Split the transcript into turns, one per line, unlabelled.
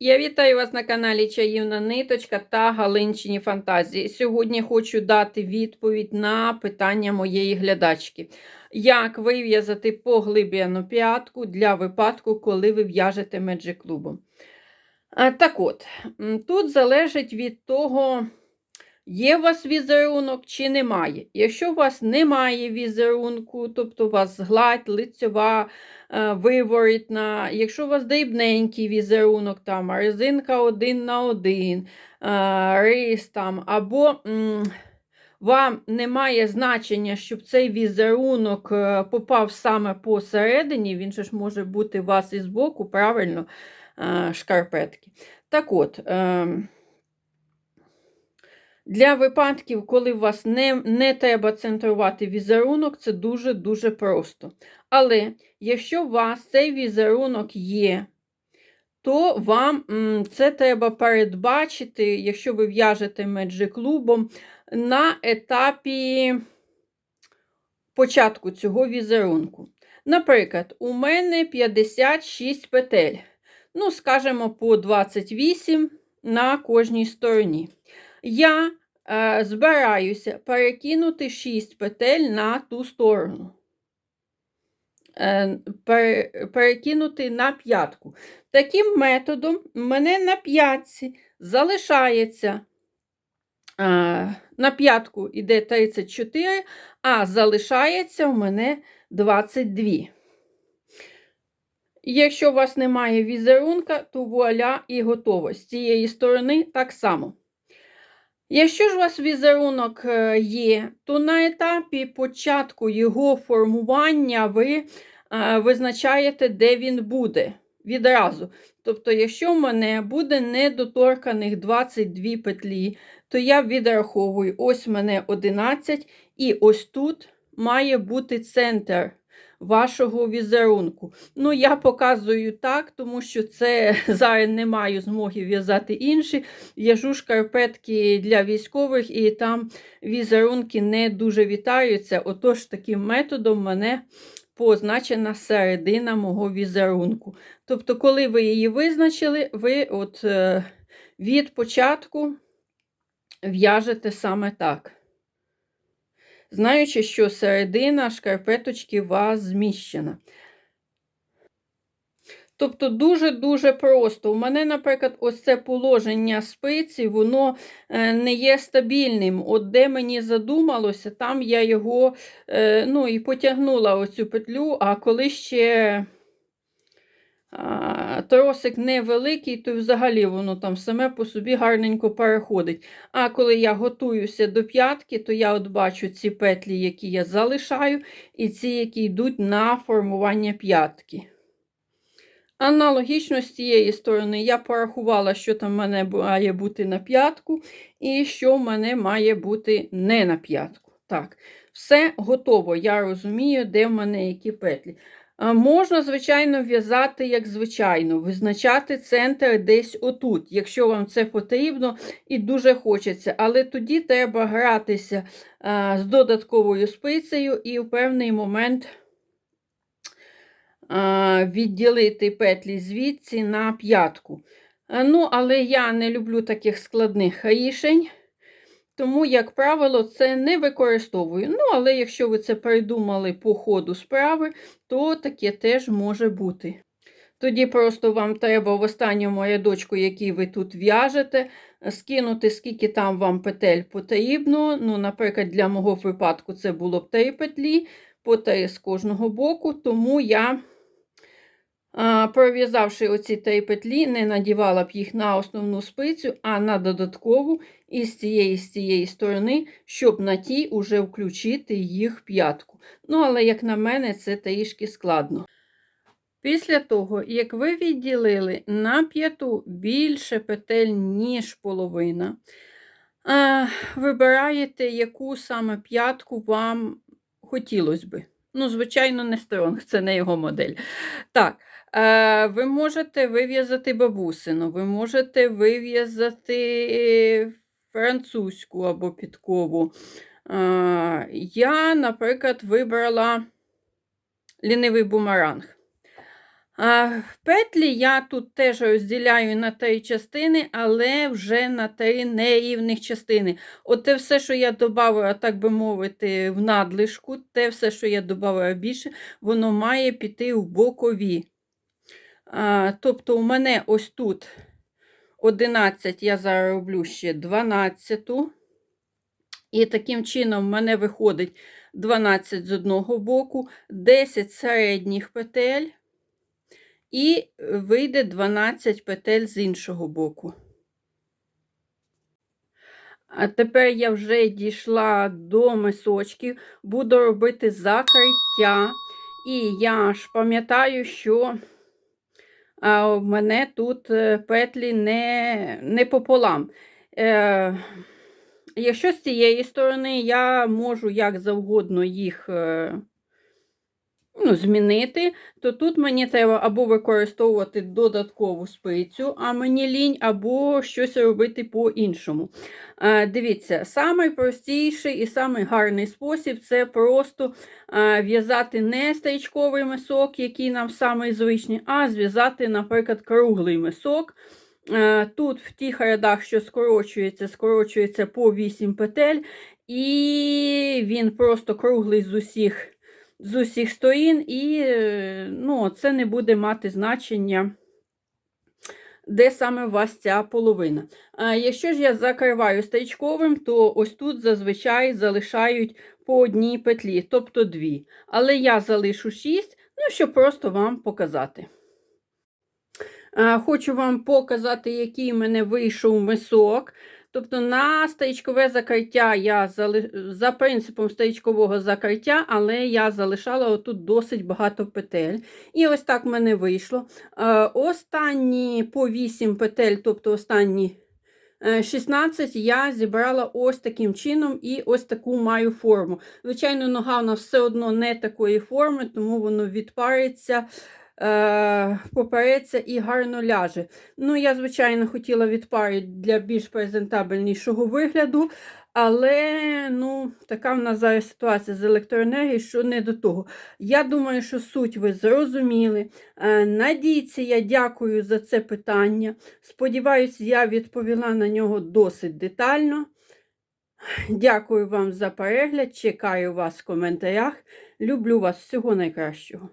Я вітаю вас на каналі Чаївна Ниточка та Галинчині Фантазії. Сьогодні хочу дати відповідь на питання моєї глядачки. Як вив'язати поглиб'яну п'ятку для випадку, коли ви в'яжете меджик-клубом? Так от, тут залежить від того, є у вас візерунок чи немає. Якщо у вас немає візерунку, тобто у вас гладь, лицьова, е, виворітна, якщо у вас дрібненький візерунок, там резинка один на один, е, рис там, або вам немає значення, щоб цей візерунок е, попав саме посередині, він ж може бути у вас і збоку, правильно, шкарпетки. Так от, ем, для випадків, коли у вас не, не треба центрувати візерунок, це дуже-дуже просто. Але якщо у вас цей візерунок є, то вам це треба передбачити, якщо ви в'яжете меджик-клубом, на етапі початку цього візерунку. Наприклад, у мене 56 петель. Ну, скажімо, по 28 на кожній стороні. Я збираюся перекинути 6 петель на ту сторону. Е, перекинути на п'ятку. Таким методом в мене на п'ятці залишається е, на п'ятку йде 34, а залишається в мене 22. Якщо у вас немає візерунка, то вуаля і готово. З цієї сторони так само. Якщо ж у вас візерунок е, є, то на етапі початку його формування ви е, визначаєте, де він буде відразу. Тобто, якщо в мене буде недоторканих 22 петлі, то я відраховую, ось в мене 11, і ось тут має бути центр вашого візерунку. Ну, я показую так, тому що це зараз не маю змоги в'язати інші. В'яжу шкарпетки для військових, і там візерунки не дуже вітаються. Отож, таким методом мене позначена середина мого візерунку. Тобто, коли ви її визначили, ви от е, від початку в'яжете саме так. Знаючи, що середина шкарпеточки вас зміщена. Тобто дуже-дуже просто. У мене, наприклад, ось це положення спиці, воно е, не є стабільним. От де мені задумалося, там я його е, ну, і потягнула оцю петлю, а коли ще тросик невеликий, то взагалі воно там саме по собі гарненько переходить. А коли я готуюся до п'ятки, то я от бачу ці петлі, які я залишаю, і ці, які йдуть на формування п'ятки. Аналогічно з цієї сторони я порахувала, що там в мене має бути на п'ятку, і що в мене має бути не на п'ятку. Так, все готово. Я розумію, де в мене які петлі. А, Можна, звичайно, в'язати, як звичайно, визначати центр десь отут, якщо вам це потрібно і дуже хочеться. Але тоді треба гратися а, з додатковою спицею і в певний момент а, відділити петлі звідси на п'ятку. Ну, але я не люблю таких складних рішень, тому, як правило, це не використовую. Ну, але якщо ви це придумали по ходу справи, то таке теж може бути. Тоді просто вам треба в останньому рядочку, який ви тут в'яжете, скинути, скільки там вам петель потрібно. Ну, Наприклад, для мого випадку це було б 3 петлі, по 3 з кожного боку, тому я. Пров'язавши оці три петлі, не надівала б їх на основну спицю, а на додаткову і з цієї з цієї сторони, щоб на тій уже включити їх п'ятку. Ну, але, як на мене, це трішки складно. Після того, як ви відділили на п'яту більше петель, ніж половина, вибираєте, яку саме п'ятку вам хотілося би. Ну, звичайно, не стронг, це не його модель. Так, е, ви можете вив'язати бабусину, ви можете вив'язати французьку або підкову. Я, наприклад, вибрала лінивий бумеранг. Петлі я тут теж розділяю на три частини, але вже на три нерівних частини. От те все, що я додала, так би мовити, в надлишку, те все, що я додала більше, воно має піти в бокові. Тобто, у мене ось тут 11, я зараз роблю ще 12. І таким чином в мене виходить 12 з одного боку, 10 середніх петель. І вийде 12 петель з іншого боку. А тепер я вже дійшла до мисочків, буду робити закриття. І я ж пам'ятаю, що а, в мене тут е, петлі не, не пополам. Е, якщо з цієї сторони я можу як завгодно їх. Е, ну, змінити, то тут мені треба або використовувати додаткову спицю, а мені лінь, або щось робити по-іншому. Дивіться, найпростіший і самий гарний спосіб це просто в'язати не стрічковий мисок, який нам самий звичний, а зв'язати, наприклад, круглий мисок. Тут в тих рядах, що скорочується, скорочується по 8 петель, і він просто круглий з усіх з усіх сторін, і е, ну, це не буде мати значення, де саме у вас ця половина. А Якщо ж я закриваю стрічковим, то ось тут зазвичай залишають по одній петлі, тобто дві. Але я залишу 6, ну, щоб просто вам показати. Хочу вам показати, який в мене вийшов мисок. Тобто на стаєчкове закриття я зали... за принципом стаєчкового закриття, але я залишала отут досить багато петель. І ось так в мене вийшло. Е, останні по 8 петель, тобто останні 16 е, я зібрала ось таким чином і ось таку маю форму. Звичайно, нога в нас все одно не такої форми, тому воно відпариться попереться і гарно ляже. Ну, я, звичайно, хотіла відпарити для більш презентабельнішого вигляду, але ну, така в нас зараз ситуація з електроенергією, що не до того. Я думаю, що суть ви зрозуміли. Е, надійці, я дякую за це питання. Сподіваюсь, я відповіла на нього досить детально. Дякую вам за перегляд. Чекаю вас в коментарях. Люблю вас всього найкращого.